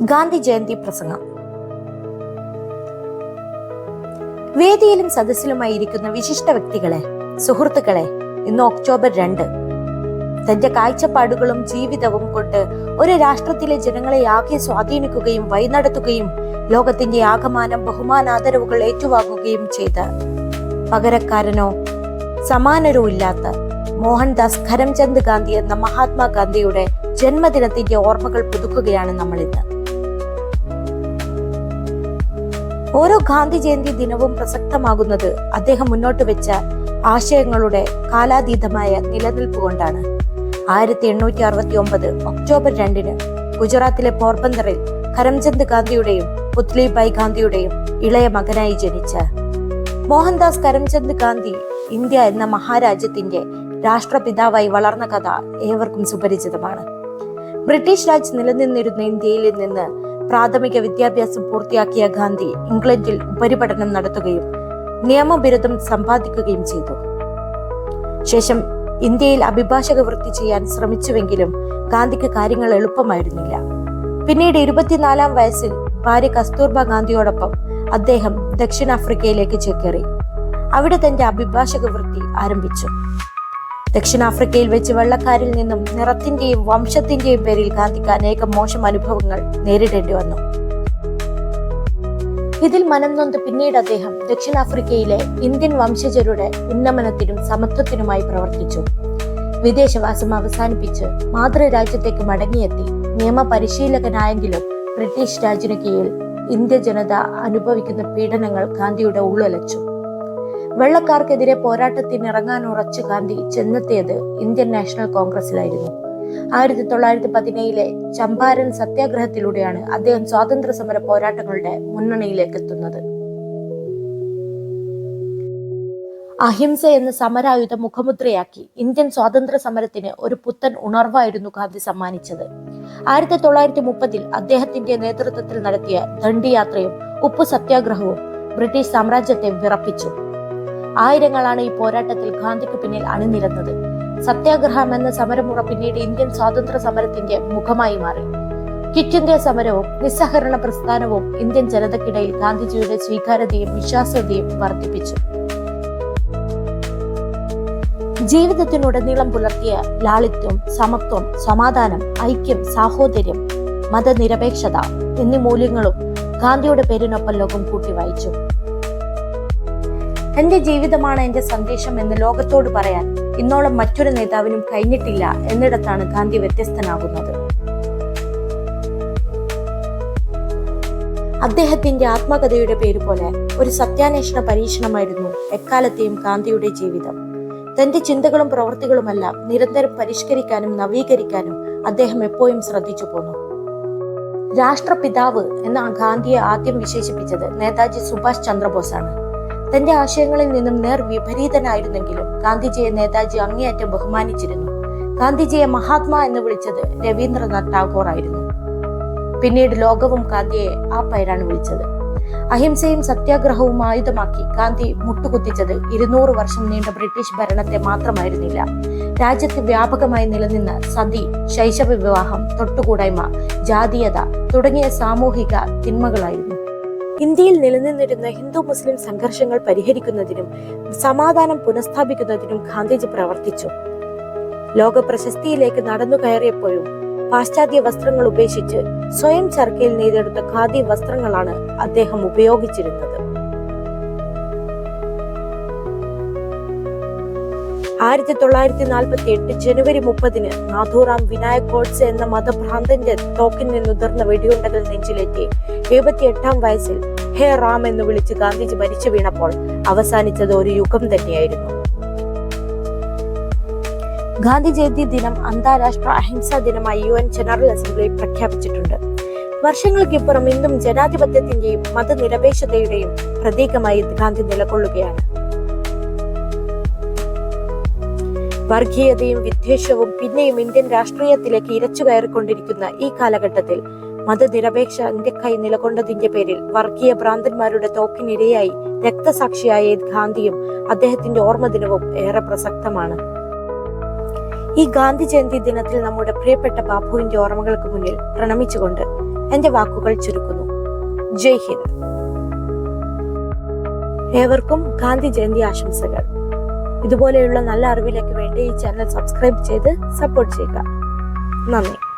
ഗാന്ധി ജയന്തി പ്രസംഗം. വേദിയിലും സദസ്സിലുമായി ഇരിക്കുന്ന വിശിഷ്ട വ്യക്തികളെ സുഹൃത്തുക്കളെ ഇന്ന് ഒക്ടോബർ രണ്ട്. തന്റെ കാഴ്ചപ്പാടുകളും ജീവിതവും കൊണ്ട് ഒരു രാഷ്ട്രത്തിലെ ജനങ്ങളെ ആകെ സ്വാധീനിക്കുകയും വഴിനടത്തുകയും ലോകത്തിന്റെ ആകമാനം ബഹുമാനാദരവുകൾ ഏറ്റുവാങ്ങുകയും ചെയ്ത പകരക്കാരനോ സമാനരോ ഇല്ലാത്ത മോഹൻദാസ് കരംചന്ദ് ഗാന്ധി എന്ന മഹാത്മാഗാന്ധിയുടെ ജന്മദിനത്തിന്റെ ഓർമ്മകൾ പുതുക്കുകയാണ് നമ്മൾ ഇന്ന് ഓരോ ഗാന്ധി ജയന്തി ദിനവും പ്രസക്തമാകുന്നത് അദ്ദേഹം മുന്നോട്ട് വെച്ച ആശയങ്ങളുടെ കാലാതീതമായ നിലനിൽപ്പ് കൊണ്ടാണ് ആയിരത്തി എണ്ണൂറ്റി അറുപത്തി ഒമ്പത് ഒക്ടോബർ രണ്ടിന് ഗുജറാത്തിലെ പോർബന്ദറിൽ കരംചന്ദ് ഗാന്ധിയുടെയും പുത്ലിബായ് ഗാന്ധിയുടെയും ഇളയ മകനായി ജനിച്ച മോഹൻദാസ് കരംചന്ദ് ഗാന്ധി ഇന്ത്യ എന്ന മഹാരാജ്യത്തിന്റെ രാഷ്ട്രപിതാവായി വളർന്ന കഥ ഏവർക്കും സുപരിചിതമാണ്. ബ്രിട്ടീഷ് രാജ് നിലനിന്നിരുന്ന ഇന്ത്യയിൽ നിന്ന് പ്രാഥമിക വിദ്യാഭ്യാസം പൂർത്തിയാക്കിയ ഗാന്ധി ഇംഗ്ലണ്ടിൽ ഉപരിപഠനം നടത്തുകയും നിയമബിരുദം സമ്പാദിക്കുകയും ചെയ്തു. ശേഷം ഇന്ത്യയിൽ അഭിഭാഷക വൃത്തി ചെയ്യാൻ ശ്രമിച്ചുവെങ്കിലും ഗാന്ധിക്ക് കാര്യങ്ങൾ എളുപ്പമായിരുന്നില്ല. പിന്നീട് ഇരുപത്തിനാലാം വയസ്സിൽ ഭാര്യ കസ്തൂർബ ഗാന്ധിയോടൊപ്പം അദ്ദേഹം ദക്ഷിണാഫ്രിക്കയിലേക്ക് ചേക്കേറി. അവിടെ തന്റെ അഭിഭാഷക വൃത്തി ആരംഭിച്ചു. ദക്ഷിണാഫ്രിക്കയിൽ വെച്ച് വെള്ളക്കാരിൽ നിന്നും നിറത്തിന്റെയും വംശത്തിന്റെയും പേരിൽ ഗാന്ധിക്ക് അനേകം മോശം അനുഭവങ്ങൾ നേരിടേണ്ടി വന്നു. ഇതിൽ മനം നൊന്ത് പിന്നീട് അദ്ദേഹം ദക്ഷിണാഫ്രിക്കയിലെ ഇന്ത്യൻ വംശജരുടെ ഉന്നമനത്തിനും സമത്വത്തിനുമായി പ്രവർത്തിച്ചു. വിദേശവാസം അവസാനിപ്പിച്ച് മാതൃരാജ്യത്തേക്ക് മടങ്ങിയെത്തി. നിയമപരിശീലകനായെങ്കിലും ബ്രിട്ടീഷ് രാജ്യനു കീഴിൽ ഇന്ത്യ ജനത അനുഭവിക്കുന്ന പീഡനങ്ങൾ ഗാന്ധിയുടെ ഉള്ളുലച്ചു. വെള്ളക്കാർക്കെതിരെ പോരാട്ടത്തിനിറങ്ങാൻ ഉറച്ചു ഗാന്ധി ചെന്നെത്തിയത് ഇന്ത്യൻ നാഷണൽ കോൺഗ്രസിലായിരുന്നു. ആയിരത്തി തൊള്ളായിരത്തി പതിനേഴിലെ ചമ്പാരൻ സത്യാഗ്രഹത്തിലൂടെയാണ് അദ്ദേഹം സ്വാതന്ത്ര്യ സമര പോരാട്ടങ്ങളുടെ മുന്നണിയിലേക്ക് എത്തുന്നത് അഹിംസ എന്ന സമരായുധ മുഖമുദ്രയാക്കി ഇന്ത്യൻ സ്വാതന്ത്ര്യ സമരത്തിന് ഒരു പുത്തൻ ഉണർവായിരുന്നു ഗാന്ധി സമ്മാനിച്ചത്. ആയിരത്തി തൊള്ളായിരത്തി മുപ്പതിൽ അദ്ദേഹത്തിന്റെ നേതൃത്വത്തിൽ നടത്തിയ ദണ്ഡിയാത്രയും ഉപ്പു സത്യാഗ്രഹവും ബ്രിട്ടീഷ് സാമ്രാജ്യത്തെ വിറപ്പിച്ചു. ആയിരങ്ങളാണ് ഈ പോരാട്ടത്തിൽ ഗാന്ധിക്ക് പിന്നിൽ അണിനിരന്നത്. സത്യാഗ്രഹം എന്ന സമരമുറ പിന്നീട് ഇന്ത്യൻ സ്വാതന്ത്ര്യ സമരത്തിന്റെ മുഖമായി മാറി. ക്വിറ്റ് ഇന്ത്യ സമരവും നിസ്സഹകരണ പ്രസ്ഥാനവും ഇന്ത്യൻ ജനതയ്ക്കിടയിൽ ഗാന്ധിജിയുടെ സ്വീകാര്യതയും വിശ്വാസ്യതയും വർദ്ധിപ്പിച്ചു. ജീവിതത്തിനുടനീളം പുലർത്തിയ ലാളിത്യം സമത്വം സമാധാനം ഐക്യം സാഹോദര്യം മതനിരപേക്ഷത എന്നീ മൂല്യങ്ങളും ഗാന്ധിയുടെ പേരിനൊപ്പം ലോകം കൂട്ടി വായിച്ചു എന്റെ ജീവിതമാണ് എന്റെ സന്ദേശം എന്ന് ലോകത്തോട് പറയാൻ ഇന്നോളം മറ്റൊരു നേതാവിനും കഴിഞ്ഞിട്ടില്ല എന്നിടത്താണ് ഗാന്ധി വ്യത്യസ്തനാകുന്നത്. അദ്ദേഹത്തിന്റെ ആത്മകഥയുടെ പേര് പോലെ ഒരു സത്യാന്വേഷണ പരീക്ഷണമായിരുന്നു എക്കാലത്തെയും ഗാന്ധിയുടെ ജീവിതം. തന്റെ ചിന്തകളും പ്രവൃത്തികളുമെല്ലാം നിരന്തരം പരിഷ്കരിക്കാനും നവീകരിക്കാനും അദ്ദേഹം എപ്പോഴും ശ്രദ്ധിച്ചു പോന്നു. രാഷ്ട്രപിതാവ് എന്ന ഗാന്ധിയെ ആദ്യം വിശേഷിപ്പിച്ചത് നേതാജി സുഭാഷ് ചന്ദ്രബോസാണ്. തന്റെ ആശയങ്ങളിൽ നിന്നും നേർ വിപരീതനായിരുന്നെങ്കിലും ഗാന്ധിജിയെ നേതാജി അങ്ങേയറ്റം ബഹുമാനിച്ചിരുന്നു. ഗാന്ധിജിയെ മഹാത്മാ എന്ന് വിളിച്ചത് രവീന്ദ്രനാഥ് ടാഗോർ ആയിരുന്നു പിന്നീട് ലോകവും ഗാന്ധിയെ ആ പേരാണ് വിളിച്ചത്. അഹിംസയും സത്യാഗ്രഹവും ആയുധമാക്കി ഗാന്ധി മുട്ടുകുത്തിച്ചത് ഇരുന്നൂറ് വർഷം നീണ്ട ബ്രിട്ടീഷ് ഭരണത്തെ മാത്രമായിരുന്നില്ല. രാജ്യത്ത് വ്യാപകമായി നിലനിന്ന സതി ശൈശവ വിവാഹം തൊട്ടുകൂടായ്മ ജാതീയത തുടങ്ങിയ സാമൂഹിക തിന്മകളായിരുന്നു. ഇന്ത്യയിൽ നിലനിന്നിരുന്ന ഹിന്ദു മുസ്ലിം സംഘർഷങ്ങൾ പരിഹരിക്കുന്നതിനും സമാധാനം പുനഃസ്ഥാപിക്കുന്നതിനും ഗാന്ധിജി പ്രവർത്തിച്ചു. ലോക പ്രശസ്തിയിലേക്ക് നടന്നു കയറിയപ്പോഴും പാശ്ചാത്യ വസ്ത്രങ്ങൾ ഉപേക്ഷിച്ച് സ്വയം ചർക്കയിൽ നെയ്തെടുത്ത ഖാദി വസ്ത്രങ്ങളാണ് അദ്ദേഹം ഉപയോഗിച്ചിരുന്നത്. ആയിരത്തി തൊള്ളായിരത്തി നാൽപ്പത്തി എട്ട് ജനുവരി മുപ്പതിന് നാഥൂറാം വിനായക് ഗോഡ്സെ എന്ന മതഭ്രാന്തന്റെ തോക്കിൽ നിന്നുതിർന്ന വെടിയുണ്ടകൾ നെഞ്ചിലേറ്റി. എഴുപത്തിയെട്ടാം വയസ്സിൽ ഹേ റാം എന്ന് വിളിച്ച് ഗാന്ധിജി മരിച്ചു വീണപ്പോൾ അവസാനിച്ചത് ഒരു യുഗം തന്നെയായിരുന്നു. ഗാന്ധി ജയന്തി ദിനം അന്താരാഷ്ട്ര അഹിംസാ ദിനമായി യു എൻ ജനറൽ അസംബ്ലി പ്രഖ്യാപിച്ചിട്ടുണ്ട്. വർഷങ്ങൾക്കിപ്പുറം ഇന്നും ജനാധിപത്യത്തിന്റെയും മതനിരപേക്ഷതയുടെയും പ്രതീകമായി ഗാന്ധി നിലകൊള്ളുകയാണ്. വർഗീയതയും വിദ്വേഷവും പിന്നെയും ഇന്ത്യൻ രാഷ്ട്രീയത്തിലേക്ക് ഇരച്ചു കയറിക്കൊണ്ടിരിക്കുന്ന ഈ കാലഘട്ടത്തിൽ മതനിരപേക്ഷ ഇന്ത്യക്കായി നിലകൊണ്ടതിന്റെ പേരിൽ വർഗീയ ഭ്രാന്തന്മാരുടെ തോക്കിനിരയായി രക്തസാക്ഷിയായ ഗാന്ധിയും അദ്ദേഹത്തിന്റെ ഓർമ്മ ദിനവും ഏറെ പ്രസക്തമാണ്. ഈ ഗാന്ധി ജയന്തി ദിനത്തിൽ നമ്മുടെ പ്രിയപ്പെട്ട ബാപ്പുവിന്റെ ഓർമ്മകൾക്ക് മുന്നിൽ പ്രണമിച്ചുകൊണ്ട് എന്റെ വാക്കുകൾ ചുരുക്കുന്നു. ജയ് ഹിന്ദ്. ഏവർക്കും ഗാന്ധി ജയന്തി ആശംസകൾ. ഇതുപോലെയുള്ള നല്ല അറിവിലേക്ക് വേണ്ടി ഈ ചാനൽ സബ്സ്ക്രൈബ് ചെയ്ത് സപ്പോർട്ട് ചെയ്യുക. നന്ദി.